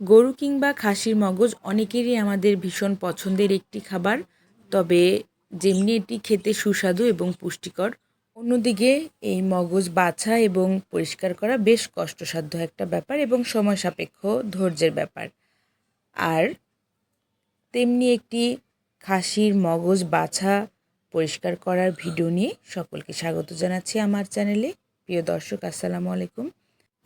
গরু কিংবা খাসির মগজ অনেকেরই আমাদের ভীষণ পছন্দের একটি খাবার। তবে যেমনি এটি খেতে সুস্বাদু এবং পুষ্টিকর, অন্যদিকে এই মগজ বাছা এবং পরিষ্কার করা বেশ কষ্টসাধ্য একটা ব্যাপার এবং সময় সাপেক্ষ ধৈর্যের ব্যাপার। আর তেমনি একটি খাসির মগজ বাছা, পরিষ্কার করার ভিডিও নিয়ে সকলকে স্বাগত জানাচ্ছি আমার চ্যানেলে। প্রিয় দর্শক, আসসালামু আলাইকুম।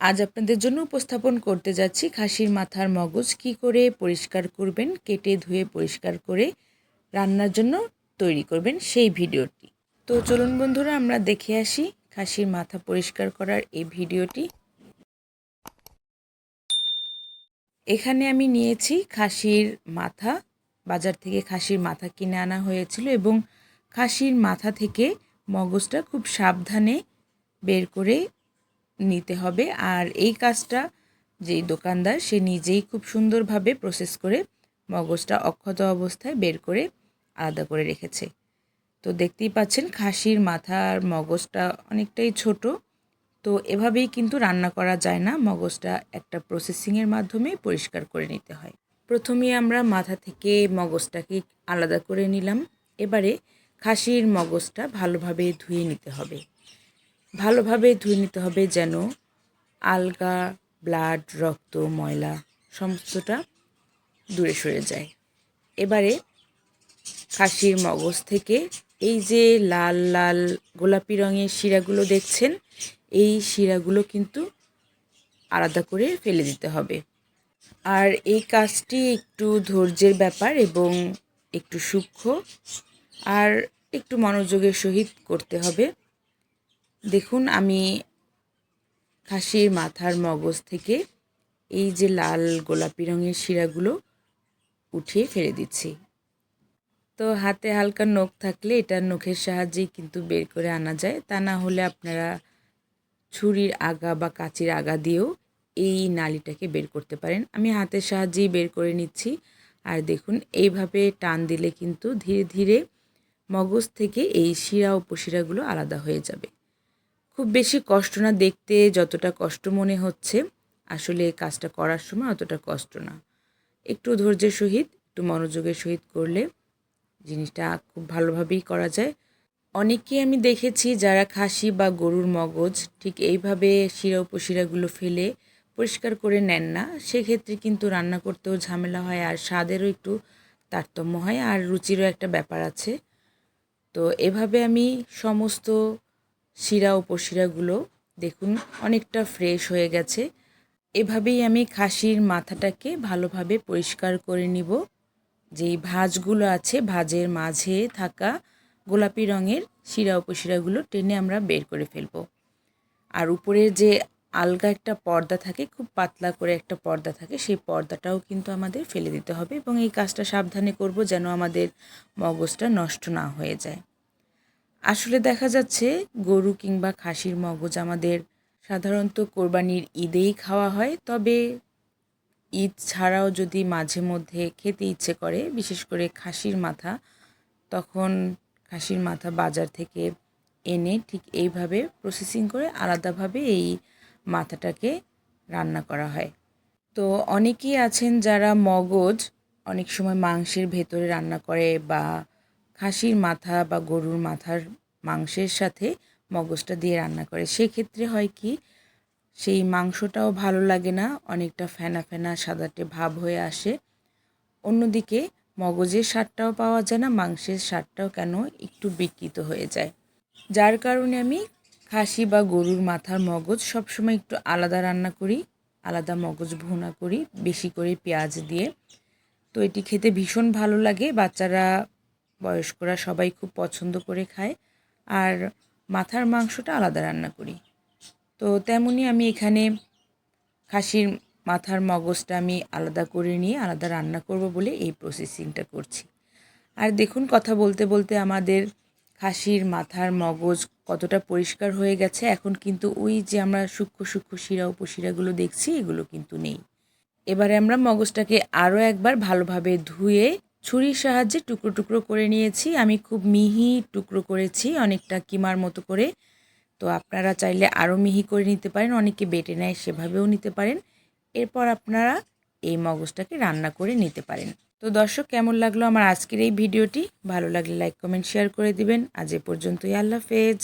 আজ আপনাদের জন্য উপস্থাপন করতে যাচ্ছি খাসির মাথার মগজ কি করে পরিষ্কার করবেন, কেটে ধুয়ে পরিষ্কার করে রান্নার জন্য তৈরি করবেন সেই ভিডিওটি। তো চলুন বন্ধুরা, আমরা দেখে আসি খাসির মাথা পরিষ্কার করার এই ভিডিওটি। এখানে আমি নিয়েছি খাসির মাথা, বাজার থেকে খাসির মাথা কিনে আনা হয়েছিল এবং খাসির মাথা থেকে মগজটা খুব সাবধানে বের করে নিতে হবে। আর এই কাজটা যেই দোকানদার, সে নিজেই খুব সুন্দরভাবে প্রসেস করে মগজটা অক্ষত অবস্থায় বের করে আলাদা করে রেখেছে। তো দেখতেই পাচ্ছেন, খাসির মাথার মগজটা অনেকটাই ছোট। তো এভাবেই কিন্তু রান্না করা যায় না, মগজটা একটা প্রসেসিংয়ের মাধ্যমে পরিষ্কার করে নিতে হয়। প্রথমে আমরা মাথা থেকে মগজটাকে আলাদা করে নিলাম। এবারে খাসির মগজটা ভালোভাবে ধুয়ে নিতে হবে। ভালোভাবে ধুয়ে নিতে হবে যেন আলগা, ব্লাড, রক্ত, ময়লা সমস্তটা দূরে সরে যায়। এবারে খাসির মগজ থেকে এই যে লাল লাল গোলাপি রঙের শিরাগুলো দেখছেন, এই শিরাগুলো কিন্তু আলাদা করে ফেলে দিতে হবে। আর এই কাজটি একটু ধৈর্যের ব্যাপার এবং একটু সূক্ষ্ম আর একটু মনোযোগের সহিত করতে হবে। দেখুন, আমি খাসির মাথার মগজ থেকে এই যে লাল গোলাপি রঙের শিরাগুলো উঠিয়ে ফেলে দিচ্ছি। তো হাতে হালকা নখ থাকলে এটা নখের সাহায্যেই কিন্তু বের করে আনা যায়। তা না হলে আপনারা ছুরির আগা বা কাচির আগা দিয়েও এই নালিটাকে বের করতে পারেন। আমি হাতের সাহায্যেই বের করে নিচ্ছি। আর দেখুন, এইভাবে টান দিলে কিন্তু ধীরে ধীরে মগজ থেকে এই শিরা উপশিরাগুলো আলাদা হয়ে যাবে। খুব বেশি কষ্ট না দেখতে যতটা কষ্ট মনে হচ্ছে, আসলে কাজটা করার সময় অতটা কষ্ট না। একটু ধৈর্যের সহিত, একটু মনোযোগের সহিত করলে জিনিসটা খুব ভালোভাবেই করা যায়। অনেকেই আমি দেখেছি যারা খাসি বা গরুর মগজ ঠিক এইভাবে শিরা উপশিরাগুলো ফেলে পরিষ্কার করে নেন না, সেক্ষেত্রে কিন্তু রান্না করতেও ঝামেলা হয় আর স্বাদেরও একটু তারতম্য হয় আর রুচিরও একটা ব্যাপার আছে। তো এভাবে আমি সমস্ত শিরা উপশিরাগুলো দেখুন অনেকটা ফ্রেশ হয়ে গেছে। এভাবেই আমি খাসির মাথাটাকে ভালোভাবে পরিষ্কার করে নিব। যেই ভাঁজগুলো আছে ভাঁজের মাঝে থাকা গোলাপি রঙের শিরা উপশিরাগুলো টেনে আমরা বের করে ফেলব। আর উপরের যে আলগা একটা পর্দা থাকে, খুব পাতলা করে একটা পর্দা থাকে, সেই পর্দাটাও কিন্তু আমাদের ফেলে দিতে হবে এবং এই কাজটা সাবধানে করব যেন আমাদের মগজটা নষ্ট না হয়ে যায়। আসলে দেখা যাচ্ছে গরু কিংবা খাসির মগজ আমাদের সাধারণত কোরবানির ঈদেই খাওয়া হয়। তবে ঈদ ছাড়াও যদি মাঝে মধ্যে খেতে ইচ্ছে করে, বিশেষ করে খাসির মাথা, তখন খাসির মাথা বাজার থেকে এনে ঠিক এইভাবে প্রসেসিং করে আলাদাভাবে এই মাথাটাকে রান্না করা হয়। তো অনেকেই আছেন যারা মগজ অনেক সময় মাংসের ভেতরে রান্না করে বা খাসির মাথা বা গরুর মাথার মাংসের সাথে মগজটা দিয়ে রান্না করে। সেক্ষেত্রে হয় কি, সেই মাংসটাও ভালো লাগে না, অনেকটা ফেনা ফেনা সাদাটে ভাব হয়ে আসে। অন্যদিকে মগজের স্বাদটাও পাওয়া যায় না, মাংসের স্বাদটাও কেন একটু বিকৃত হয়ে যায়। যার কারণে আমি খাসি বা গরুর মাথার মগজ সবসময় একটু আলাদা রান্না করি, আলাদা মগজ ভুনা করি, বেশি করে পেঁয়াজ দিয়ে। তো এটি খেতে ভীষণ ভালো লাগে, বাচ্চারা বয়স্করা সবাই খুব পছন্দ করে খায়। আর মাথার মাংসটা আলাদা রান্না করি। তো তেমনি আমি এখানে খাসির মাথার মগজটা আমি আলাদা করে নিয়ে আলাদা রান্না করব বলে এই প্রসেসিংটা করছি। আর দেখুন, কথা বলতে বলতে আমাদের খাসির মাথার মগজ কতটা পরিষ্কার হয়ে গেছে। এখন কিন্তু ওই যে আমরা সূক্ষ্ম সূক্ষ্ম শিরা, উপশিরাগুলো দেখছি, এগুলো কিন্তু নেই। এবারে আমরা মগজটাকে আরও একবার ভালোভাবে ধুয়ে ছুরির সাহায্যে টুকরো টুকরো করে নিয়েছি। আমি খুব মিহি টুকরো করেছি, অনেকটা কিমার মতো করে। তো আপনারা চাইলে আরও মিহি করে নিতে পারেন, অনেকে বেটে নেয় সেভাবেও নিতে পারেন। এরপর আপনারা এই মগজটাকে রান্না করে নিতে পারেন। তো দর্শক, কেমন লাগল আমার আজকের এই ভিডিওটি? ভালো লাগলে লাইক, কমেন্ট, শেয়ার করে দিবেন। আজ এ পর্যন্তই, আল্লাহ হাফেজ।